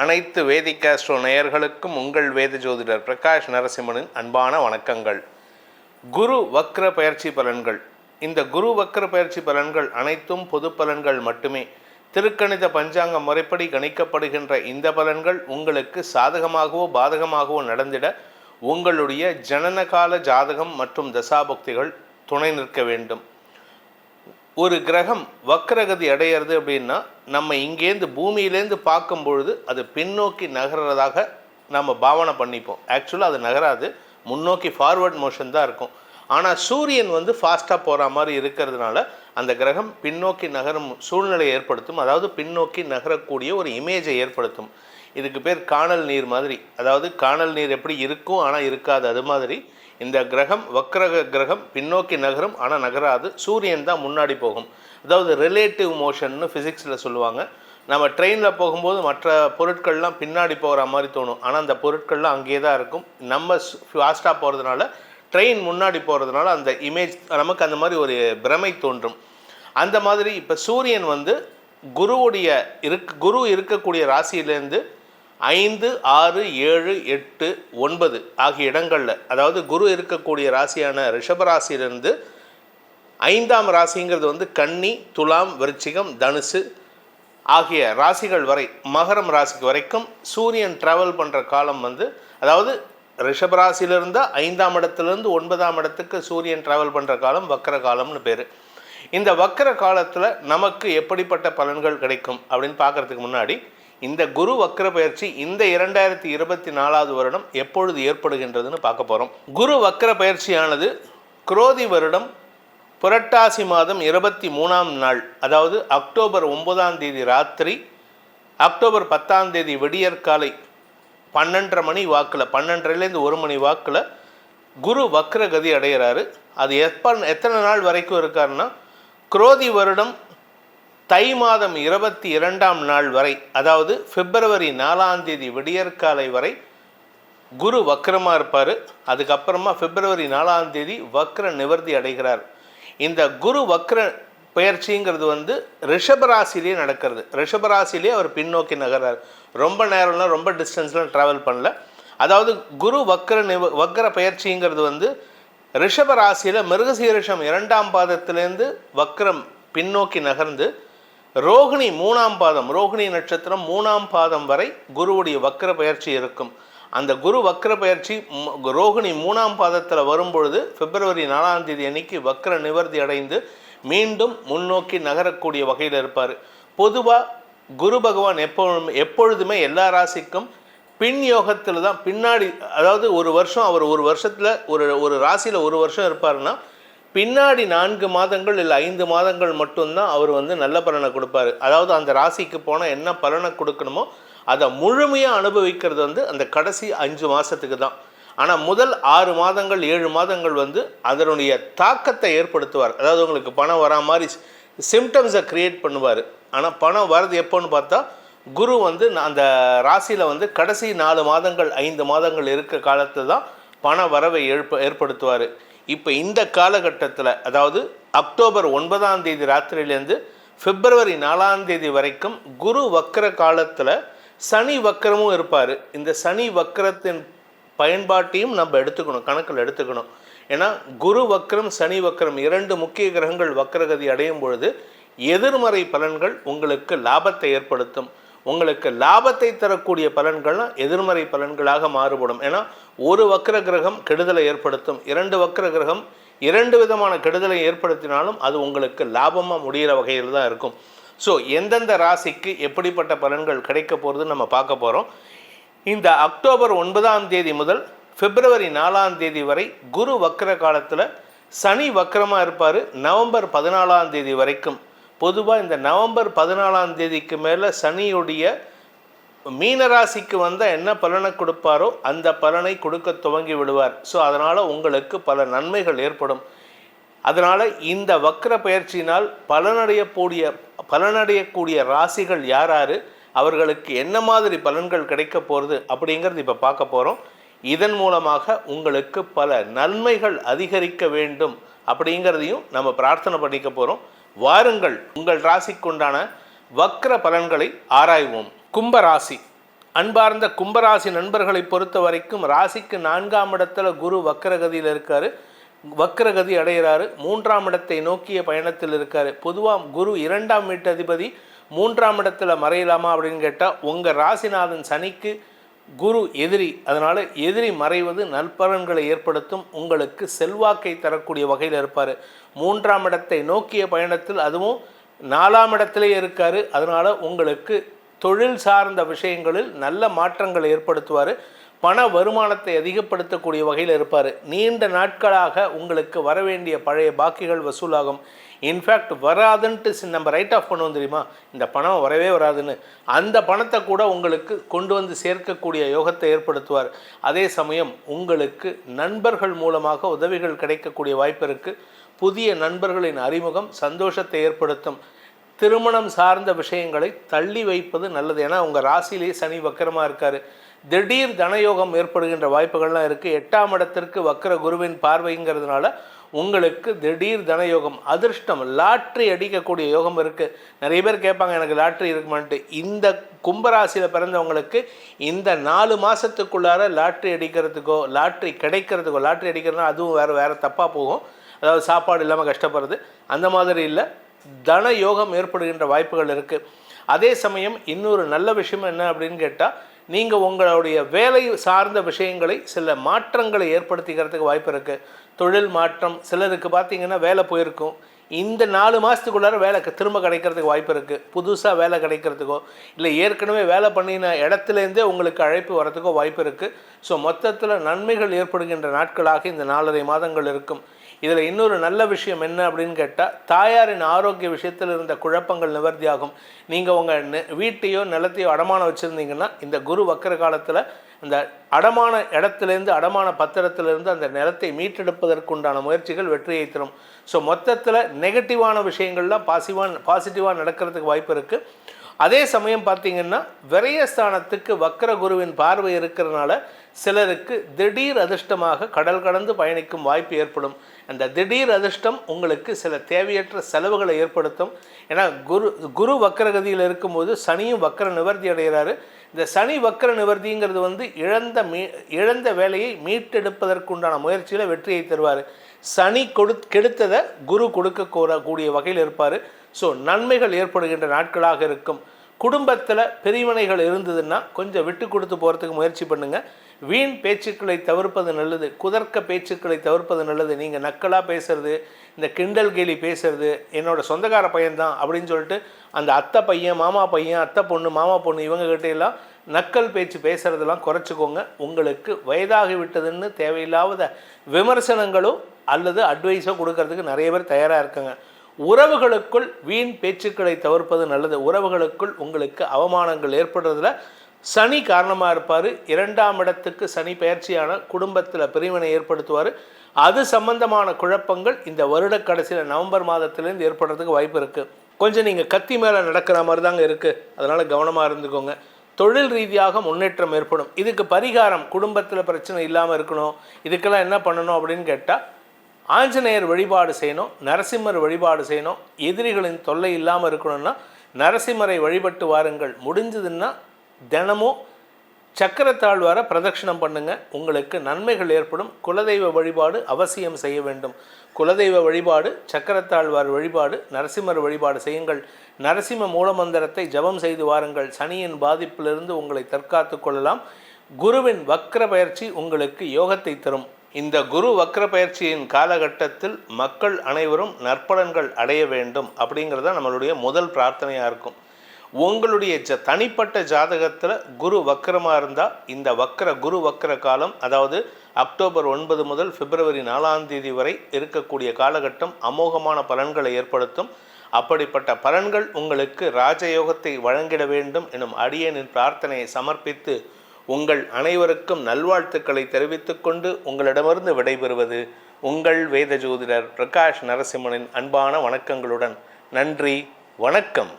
அனைத்து வேதிகாஸ்ட்ரோ நேயர்களுக்கும் உங்கள் வேத ஜோதிடர் பிரகாஷ் நரசிம்மனின் அன்பான வணக்கங்கள். குரு வக்ர பயிற்சி பலன்கள். இந்த குரு வக்ர பயிற்சி பலன்கள் அனைத்தும் பொது பலன்கள் மட்டுமே. திருக்கணித பஞ்சாங்க முறைப்படி கணிக்கப்படுகின்ற இந்த பலன்கள் உங்களுக்கு சாதகமாகவோ பாதகமாகவோ நடந்திட உங்களுடைய ஜனனகால ஜாதகம் மற்றும் தசாபக்திகள் துணை நிற்க வேண்டும். ஒரு கிரகம் வக்ரகதி அடையிறது அப்படின்னா நம்ம இங்கேருந்து பூமியிலேருந்து பார்க்கும் பொழுது அது பின்னோக்கி நகர்றதாக நம்ம பாவனை பண்ணிப்போம். ஆக்சுவலாக அது நகராது. முன்னோக்கி ஃபார்வர்ட் மோஷன் தான் இருக்கும். ஆனால் சூரியன் வந்து ஃபாஸ்ட்டாக போகிற மாதிரி இருக்கிறதுனால அந்த கிரகம் பின்னோக்கி நகரும் சூழ்நிலையை ஏற்படுத்தும். அதாவது பின்னோக்கி நகரக்கூடிய ஒரு இமேஜை ஏற்படுத்தும். இதுக்கு பேர் காணல் நீர் மாதிரி. அதாவது காணல் நீர் எப்படி இருக்கும் ஆனால் இருக்காது. அது மாதிரி இந்த கிரகம் வக்ரக கிரகம் பின்னோக்கி நகரும் ஆனால் நகராது. சூரியன் தான் முன்னாடி போகும். அதாவது ரிலேட்டிவ் மோஷன்னு ஃபிசிக்ஸில் சொல்லுவாங்க. நம்ம ட்ரெயினில் போகும்போது மற்ற பொருட்கள்லாம் பின்னாடி போகிற மாதிரி தோணும். ஆனால் அந்த பொருட்கள்லாம் அங்கேயே தான் இருக்கும். நம்ம ஃபாஸ்ட்டாக போகிறதுனால ட்ரெயின் முன்னாடி போகிறதுனால அந்த இமேஜ் நமக்கு அந்த மாதிரி ஒரு பிரமை தோன்றும். அந்த மாதிரி இப்போ சூரியன் வந்து குருவுடைய இருக் குரு இருக்கக்கூடிய ராசியிலேருந்து ஐந்து ஆறு ஏழு எட்டு ஒன்பது ஆகிய இடங்களில் அதாவது குரு இருக்கக்கூடிய ராசியான ரிஷபராசியிலிருந்து ஐந்தாம் ராசிங்கிறது வந்து கன்னி துலாம் விருச்சிகம் தனுசு ஆகிய ராசிகள் வரை மகரம் ராசிக்கு வரைக்கும் சூரியன் ட்ராவல் பண்ணுற காலம் வந்து அதாவது ரிஷபராசியிலிருந்து ஐந்தாம் இடத்துலேருந்து ஒன்பதாம் இடத்துக்கு சூரியன் ட்ராவல் பண்ணுற காலம் வக்கர காலம்னு பேர். இந்த வக்கர காலத்தில் நமக்கு எப்படிப்பட்ட பலன்கள் கிடைக்கும் அப்படின்னு பார்க்குறதுக்கு முன்னாடி இந்த குரு வக்ர பயிற்சி இந்த இரண்டாயிரத்தி இருபத்தி நாலாவது வருடம் எப்பொழுது ஏற்படுகின்றதுன்னு பார்க்க போகிறோம் குரு வக்ர பயிற்சியானது குரோதி வருடம் புரட்டாசி மாதம் இருபத்தி மூணாம் நாள் அதாவது அக்டோபர் ஒன்பதாம் தேதி ராத்திரி அக்டோபர் பத்தாம் தேதி விடியற்காலை பன்னெண்டரை மணி வாக்கில் பன்னெண்டரைலேருந்து ஒரு மணி வாக்கில் குரு வக்ரகதி அடைகிறாரு அது எப்ப எத்தனை நாள் வரைக்கும் இருக்காருன்னா குரோதி வருடம் தை மாதம் இருபத்தி இரண்டாம் நாள் வரை அதாவது பிப்ரவரி நாலாம் தேதி விடியற்காலை வரை குரு வக்கரமாக இருப்பார். அதுக்கப்புறமா பிப்ரவரி நாலாம் தேதி வக்ர நிவர்த்தி அடைகிறார். இந்த குரு வக்ர பயிற்சிங்கிறது வந்து ரிஷபராசிலேயே நடக்கிறது. ரிஷபராசிலேயே அவர் பின்னோக்கி நகர்றார். ரொம்ப நேரம்லாம் ரொம்ப டிஸ்டன்ஸ்லாம் ட்ராவல் பண்ணல. அதாவது குரு வக்ர நிவ வக்ர பயிற்சிங்கிறது வந்து ரிஷபராசியில் மிருகசீரிஷம் இரண்டாம் பாதத்திலேருந்து வக்ரம் பின்னோக்கி நகர்ந்து ரோகிணி மூணாம் பாதம் ரோகிணி நட்சத்திரம் மூணாம் பாதம் வரை குருவுடைய வக்கர பயிற்சி இருக்கும். அந்த குரு வக்கர பயிற்சி ரோகிணி மூணாம் பாதத்தில் வரும்பொழுது பிப்ரவரி நாலாம் தேதி அன்னைக்கு வக்கர நிவர்த்தி அடைந்து மீண்டும் முன்னோக்கி நகரக்கூடிய வகையில் இருப்பார். பொதுவாக குரு பகவான் எப்போ எப்பொழுதுமே எல்லா ராசிக்கும் பின் யோகத்தில் தான் பின்னாடி அதாவது ஒரு வருஷம் அவர் ஒரு வருஷத்தில் ஒரு ஒரு ராசியில் ஒரு வருஷம் இருப்பாருன்னா பின்னாடி நான்கு மாதங்கள் இல்லை ஐந்து மாதங்கள் மட்டும்தான் அவர் வந்து நல்ல பலனை கொடுப்பாரு. அதாவது அந்த ராசிக்கு போனால் என்ன பலனை கொடுக்கணுமோ அதை முழுமையாக அனுபவிக்கிறது வந்து அந்த கடைசி அஞ்சு மாதத்துக்கு தான். ஆனால் முதல் ஆறு மாதங்கள் ஏழு மாதங்கள் வந்து அதனுடைய தாக்கத்தை ஏற்படுத்துவார். அதாவது உங்களுக்கு பணம் வரா மாதிரி சிம்டம்ஸை க்ரியேட் பண்ணுவார். ஆனால் பணம் வர்றது எப்போன்னு பார்த்தா குரு வந்து அந்த ராசியில் வந்து கடைசி நாலு மாதங்கள் ஐந்து மாதங்கள் இருக்க காலத்தில் தான் பண வரவை ஏற்ப ஏற்படுத்துவார். இப்போ இந்த காலகட்டத்தில் அதாவது அக்டோபர் ஒன்பதாம் தேதி ராத்திரியிலேருந்து பிப்ரவரி நாலாம் தேதி வரைக்கும் குரு வக்கர காலத்தில் சனி வக்கரமும் இருப்பார். இந்த சனி வக்கரத்தின் பயன்பாட்டையும் நம்ம எடுத்துக்கணும் கணக்கில் எடுத்துக்கணும். ஏன்னா குரு வக்கரம் சனி வக்கரம் இரண்டு முக்கிய கிரகங்கள் வக்கரகதி அடையும் பொழுது எதிர்மறை பலன்கள் உங்களுக்கு லாபத்தை ஏற்படுத்தும். உங்களுக்கு லாபத்தை தரக்கூடிய பலன்கள்லாம் எதிர்மறை பலன்களாக மாறுபடும். ஏன்னா ஒரு வக்கர கிரகம் கெடுதலை ஏற்படுத்தும். இரண்டு வக்கர கிரகம் இரண்டு விதமான கெடுதலை ஏற்படுத்தினாலும் அது உங்களுக்கு லாபமாக முடிகிற வகையில் தான் இருக்கும். ஸோ எந்தெந்த ராசிக்கு எப்படிப்பட்ட பலன்கள் கிடைக்க போகிறது நம்ம பார்க்க போகிறோம் இந்த அக்டோபர் ஒன்பதாம் தேதி முதல் பிப்ரவரி நாலாம் தேதி வரை குரு வக்கர காலத்தில் சனி வக்கரமாக இருப்பார். நவம்பர் பதினாலாம் தேதி வரைக்கும். பொதுவாக இந்த நவம்பர் பதினாலாம் தேதிக்கு மேலே சனியுடைய மீனராசிக்கு வந்தால் என்ன பலனை கொடுப்பாரோ அந்த பலனை கொடுக்க துவங்கி விடுவார். ஸோ அதனால் உங்களுக்கு பல நன்மைகள் ஏற்படும். அதனால் இந்த வக்ர பயிற்சியினால் பலனடையக்கூடிய பலனடையக்கூடிய ராசிகள் யார் யார் அவர்களுக்கு என்ன மாதிரி பலன்கள் கிடைக்க போகிறது அப்படிங்கிறது இப்போ பார்க்க போகிறோம் இதன் மூலமாக உங்களுக்கு பல நன்மைகள் அதிகரிக்க வேண்டும் அப்படிங்கிறதையும் நம்ம பிரார்த்தனை பண்ணிக்க போகிறோம் வாருங்கள் உங்கள் ராசிக்குண்டான வக்ர பலன்களை ஆராய்வோம். கும்ப ராசி அன்பார்ந்த கும்பராசி நண்பர்களை பொறுத்த வரைக்கும் ராசிக்கு நான்காம் இடத்துல குரு வக்ரகதியில் இருக்கார். வக்ரகதி அடைகிறாரு மூன்றாம் இடத்தை நோக்கிய பயணத்தில் இருக்கார். பொதுவாக குரு இரண்டாம் வீட்டு அதிபதி மூன்றாம் இடத்துல மறையலாமா அப்படின்னு கேட்டால் உங்கள் ராசிநாதன் சனிக்கு குரு எதிரி அதனால் எதிரி மறைவது நற்பலன்களை ஏற்படுத்தும் உங்களுக்கு செல்வாக்கை தரக்கூடிய வகையில் இருப்பார். மூன்றாம் இடத்தை நோக்கிய பயணத்தில் அதுவும் நாலாம் இடத்திலே இருக்கார். அதனால் உங்களுக்கு தொழில் சார்ந்த விஷயங்களில் நல்ல மாற்றங்களை ஏற்படுத்துவார். பண வருமானத்தை அதிகப்படுத்தக்கூடிய வகையில் இருப்பார். நீண்ட நாட்களாக உங்களுக்கு வர வேண்டிய பழைய பாக்கிகள் வசூலாகும். இன்ஃபேக்ட் வராதுன்ட்டு சி- நம்ம ரைட் ஆஃப் பண்ணுவோம் தெரியுமா? இந்த பணம் வரவே வராதுன்னு. அந்த பணத்தை கூட உங்களுக்கு கொண்டு வந்து சேர்க்கக்கூடிய யோகத்தை ஏற்படுத்துவார். அதே சமயம் உங்களுக்கு நண்பர்கள் மூலமாக உதவிகள் கிடைக்கக்கூடிய வாய்ப்பு இருக்குது புதிய நண்பர்களின் அறிமுகம் சந்தோஷத்தை ஏற்படுத்தும். திருமணம் சார்ந்த விஷயங்களை தள்ளி வைப்பது நல்லது. ஏன்னா உங்கள் ராசியிலேயே சனி வக்கரமாக இருக்கார். திடீர் தனயோகம் ஏற்படுகின்ற வாய்ப்புகள்லாம் இருக்குது எட்டாம் இடத்திற்கு வக்கர குருவின் பார்வைங்கிறதுனால உங்களுக்கு திடீர் தனயோகம் அதிர்ஷ்டம் லாட்ரி அடிக்கக்கூடிய யோகம் இருக்குது நிறைய பேர் கேட்பாங்க எனக்கு லாட்ரி இருக்குமான்ட்டு. இந்த கும்பராசியில் பிறந்தவங்களுக்கு இந்த நாலு மாதத்துக்குள்ளார லாட்ரி அடிக்கிறதுக்கோ லாட்ரி கிடைக்கிறதுக்கோ லாட்ரி அடிக்கிறதுனா அதுவும் வேறு வேறு தப்பாக போகும். அதாவது சாப்பாடு இல்லாமல் கஷ்டப்படுறது. அந்த மாதிரி இல்லை. தன யோகம் ஏற்படுகின்ற வாய்ப்புகள் இருக்குது அதே சமயம் இன்னொரு நல்ல விஷயம் என்ன அப்படின்னு கேட்டால் நீங்கள் உங்களுடைய வேலை சார்ந்த விஷயங்களை சில மாற்றங்களை ஏற்படுத்திக்கிறதுக்கு வாய்ப்பு இருக்குது தொழில் மாற்றம் சிலருக்கு பார்த்தீங்கன்னா வேலை போயிருக்கும். இந்த நாலு மாதத்துக்குள்ளார வேலை திரும்ப கிடைக்கிறதுக்கு வாய்ப்பு இருக்குது புதுசாக வேலை கிடைக்கிறதுக்கோ இல்லை ஏற்கனவே வேலை பண்ணின இடத்துலேருந்தே உங்களுக்கு அழைப்பு வரதுக்கோ வாய்ப்பு இருக்குது ஸோ மொத்தத்தில் நன்மைகள் ஏற்படுகின்ற நாட்களாக இந்த நாலரை மாதங்கள் இருக்கும். இதில் இன்னொரு நல்ல விஷயம் என்ன அப்படின்னு கேட்டால் தாயாரின் ஆரோக்கிய விஷயத்தில் இருந்த குழப்பங்கள் நிவர்த்தியாகும். நீங்கள் உங்கள் நெ வீட்டையோ நிலத்தையோ அடமானம் வச்சுருந்தீங்கன்னா இந்த குரு வக்கர காலத்தில் அந்த அடமான இடத்துலேருந்து அடமான பத்திரத்திலிருந்து அந்த நிலத்தை மீட்டெடுப்பதற்குண்டான முயற்சிகள் வெற்றியை தரும். ஸோ மொத்தத்தில் நெகட்டிவான விஷயங்கள்லாம் பாசிவாக பாசிட்டிவாக நடக்கிறதுக்கு வாய்ப்பு இருக்குது அதே சமயம் பார்த்தீங்கன்னா விரயஸ்தானத்துக்கு வக்கர குருவின் பார்வை இருக்கிறதுனால சிலருக்கு திடீர் அதிர்ஷ்டமாக கடல் கடந்து பயணிக்கும் வாய்ப்பு ஏற்படும். அந்த திடீர் அதிர்ஷ்டம் உங்களுக்கு சில தேவையற்ற செலவுகளை ஏற்படுத்தும். ஏன்னா குரு குரு வக்கரகதியில் இருக்கும்போது சனியும் வக்கர நிவர்த்தி அடைகிறாரு. இந்த சனி வக்கர நிவர்த்திங்கிறது வந்து இழந்த மீ இழந்த வேலையை மீட்டெடுப்பதற்குண்டான முயற்சியில் வெற்றியை தருவார். சனி கொடு கெடுத்ததை குரு கொடுக்க கூடிய வகையில் இருப்பார். ஸோ நன்மைகள் ஏற்படுகின்ற நாட்களாக இருக்கும். குடும்பத்தில் பிரிவினைகள் இருந்ததுன்னா கொஞ்சம் விட்டு கொடுத்து போகிறதுக்கு முயற்சி பண்ணுங்கள் வீண் பேச்சுக்களை தவிர்ப்பது நல்லது குதர்க்க பேச்சுக்களை தவிர்ப்பது நல்லது. நீங்கள் நக்கலாக பேசுறது இந்த கிண்டல் கேலி பேசுறது என்னோட சொந்தக்கார பையன்தான் அப்படின்னு சொல்லிட்டு அந்த அத்தை பையன் மாமா பையன் அத்தை பொண்ணு மாமா பொண்ணு இவங்ககிட்ட எல்லாம் நக்கல் பேச்சு பேசுகிறதெல்லாம் குறைச்சிக்கோங்க. உங்களுக்கு வயதாகி விட்டதுன்னு தேவையில்லாத விமர்சனங்களோ அல்லது அட்வைஸோ கொடுக்கறதுக்கு நிறைய பேர் தயாராக இருக்காங்க. உறவுகளுக்குள் வீண் பேச்சுக்களை தவிர்ப்பது நல்லது. உறவுகளுக்குள் உங்களுக்கு அவமானங்கள் ஏற்படுறதுல சனி காரணமாக இருப்பார். இரண்டாம் இடத்துக்கு சனி பயிற்சியான குடும்பத்தில் பிரிவினை ஏற்படுத்துவார். அது சம்பந்தமான குழப்பங்கள் இந்த வருட கடைசியில் நவம்பர் மாதத்துலேருந்து ஏற்படுறதுக்கு வாய்ப்பு இருக்குது கொஞ்சம் நீங்கள் கத்தி மேலே நடக்கிற மாதிரி தாங்க இருக்குது அதனால் கவனமாக இருந்துக்கோங்க. தொழில் ரீதியாக முன்னேற்றம் ஏற்படும். இதுக்கு பரிகாரம் குடும்பத்தில் பிரச்சனை இல்லாமல் இருக்கணும். இதுக்கெல்லாம் என்ன பண்ணணும் அப்படின்னு கேட்டால் ஆஞ்சநேயர் வழிபாடு செய்யணும் நரசிம்மர் வழிபாடு செய்யணும். எதிரிகளின் தொல்லை இல்லாமல் இருக்கணும்னா நரசிம்மரை வழிபட்டு வாருங்கள். முடிஞ்சதுன்னா தினமும் சக்கரத்தாழ்வார பிரதட்சிணம் பண்ணுங்க. உங்களுக்கு நன்மைகள் ஏற்படும். குலதெய்வ வழிபாடு அவசியம் செய்ய வேண்டும். குலதெய்வ வழிபாடு சக்கரத்தாழ்வார் வழிபாடு நரசிம்மர் வழிபாடு செய்யுங்கள். நரசிம்ம மூலமந்திரத்தை ஜபம் செய்து வாருங்கள். சனியின் பாதிப்பிலிருந்து உங்களை தற்காத்து கொள்ளலாம். குருவின் வக்ர பயிற்சி உங்களுக்கு யோகத்தை தரும். இந்த குரு வக்ர பயிற்சியின் காலகட்டத்தில் மக்கள் அனைவரும் நற்பலன்கள் அடைய வேண்டும் அப்படிங்கிறது நம்மளுடைய முதல் பிரார்த்தனையாக இருக்கும். உங்களுடைய ஜ தனிப்பட்ட ஜாதகத்தில் குரு வக்கரமாக இருந்தால் இந்த வக்கர குரு வக்கர காலம் அதாவது அக்டோபர் ஒன்பது முதல் பிப்ரவரி நாலாம் தேதி வரை இருக்கக்கூடிய காலகட்டம் அமோகமான பலன்களை ஏற்படுத்தும். அப்படிப்பட்ட பலன்கள் உங்களுக்கு ராஜயோகத்தை வழங்கிட வேண்டும் எனும் அடியனின் பிரார்த்தனையை சமர்ப்பித்து உங்கள் அனைவருக்கும் நல்வாழ்த்துக்களை தெரிவித்துக்கொண்டு உங்களிடமிருந்து விடைபெறுவது உங்கள் வேத ஜோதிடர் பிரகாஷ் நரசிம்மனின் அன்பான வணக்கங்களுடன். நன்றி வணக்கம்.